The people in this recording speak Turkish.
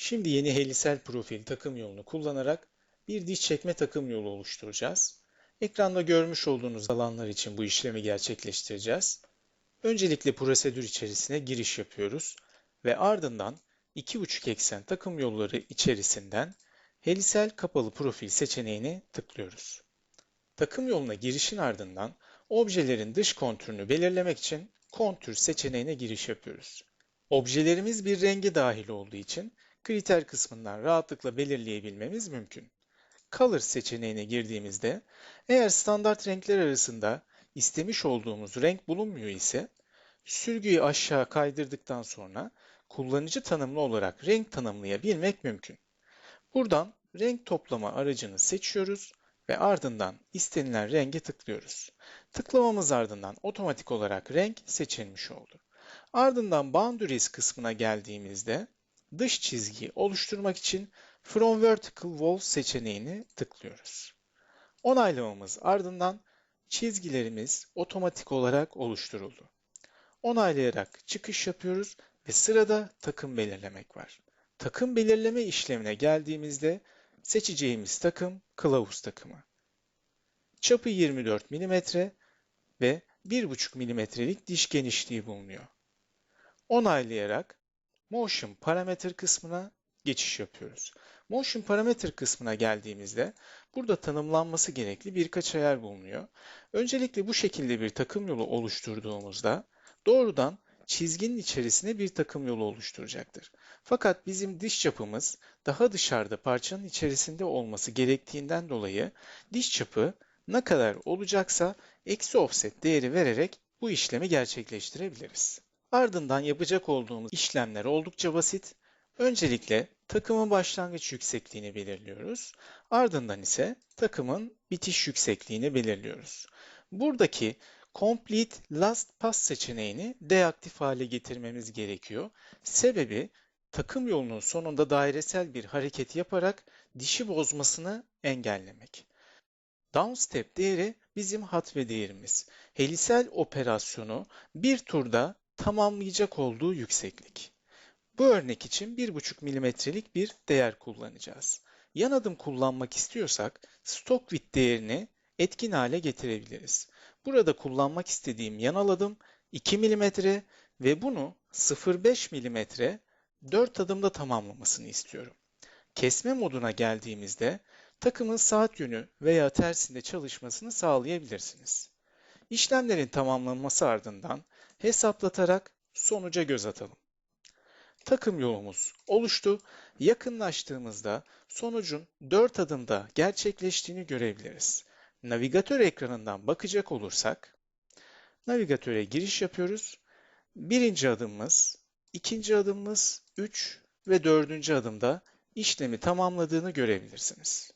Şimdi yeni helisel profil takım yolunu kullanarak bir diş çekme takım yolu oluşturacağız. Ekranda görmüş olduğunuz alanlar için bu işlemi gerçekleştireceğiz. Öncelikle prosedür içerisine giriş yapıyoruz ve ardından 2,5 eksen takım yolları içerisinden helisel kapalı profil seçeneğini tıklıyoruz. Takım yoluna girişin ardından objelerin dış kontürünü belirlemek için kontür seçeneğine giriş yapıyoruz. Objelerimiz bir rengi dahil olduğu için kriter kısmından rahatlıkla belirleyebilmemiz mümkün. Color seçeneğine girdiğimizde eğer standart renkler arasında istemiş olduğumuz renk bulunmuyor ise sürgüyü aşağı kaydırdıktan sonra kullanıcı tanımlı olarak renk tanımlayabilmek mümkün. Buradan renk toplama aracını seçiyoruz ve ardından istenilen renge tıklıyoruz. Tıklamamız ardından otomatik olarak renk seçilmiş oldu. Ardından Boundaries kısmına geldiğimizde dış çizgiyi oluşturmak için From Vertical Wall seçeneğini tıklıyoruz. Onaylamamız ardından çizgilerimiz otomatik olarak oluşturuldu. Onaylayarak çıkış yapıyoruz ve sırada takım belirlemek var. Takım belirleme işlemine geldiğimizde seçeceğimiz takım kılavuz takımı. Çapı 24 mm ve 1,5 mm'lik diş genişliği bulunuyor. Onaylayarak Motion Parameter kısmına geçiş yapıyoruz. Motion Parameter kısmına geldiğimizde burada tanımlanması gerekli birkaç ayar bulunuyor. Öncelikle bu şekilde bir takım yolu oluşturduğumuzda doğrudan çizginin içerisine bir takım yolu oluşturacaktır. Fakat bizim diş çapımız daha dışarıda parçanın içerisinde olması gerektiğinden dolayı diş çapı ne kadar olacaksa eksi offset değeri vererek bu işlemi gerçekleştirebiliriz. Ardından yapacak olduğumuz işlemler oldukça basit. Öncelikle takımın başlangıç yüksekliğini belirliyoruz. Ardından ise takımın bitiş yüksekliğini belirliyoruz. Buradaki Complete Last Pass seçeneğini deaktif hale getirmemiz gerekiyor. Sebebi takım yolunun sonunda dairesel bir hareket yaparak dişi bozmasını engellemek. Downstep değeri bizim hat ve değerimiz. Helisel operasyonu bir turda tamamlayacak olduğu yükseklik. Bu örnek için 1,5 mm'lik bir değer kullanacağız. Yan adım kullanmak istiyorsak stock width değerini etkin hale getirebiliriz. Burada kullanmak istediğim yanal adım 2 mm ve bunu 0,5 mm 4 adımda tamamlamasını istiyorum. Kesme moduna geldiğimizde takımın saat yönü veya tersinde çalışmasını sağlayabilirsiniz. İşlemlerin tamamlanması ardından hesaplatarak sonuca göz atalım. Takım yolumuz oluştu. Yakınlaştığımızda sonucun 4 adımda gerçekleştiğini görebiliriz. Navigatör ekranından bakacak olursak, navigatöre giriş yapıyoruz. Birinci adımımız, ikinci adımımız 3 ve dördüncü adımda işlemi tamamladığını görebilirsiniz.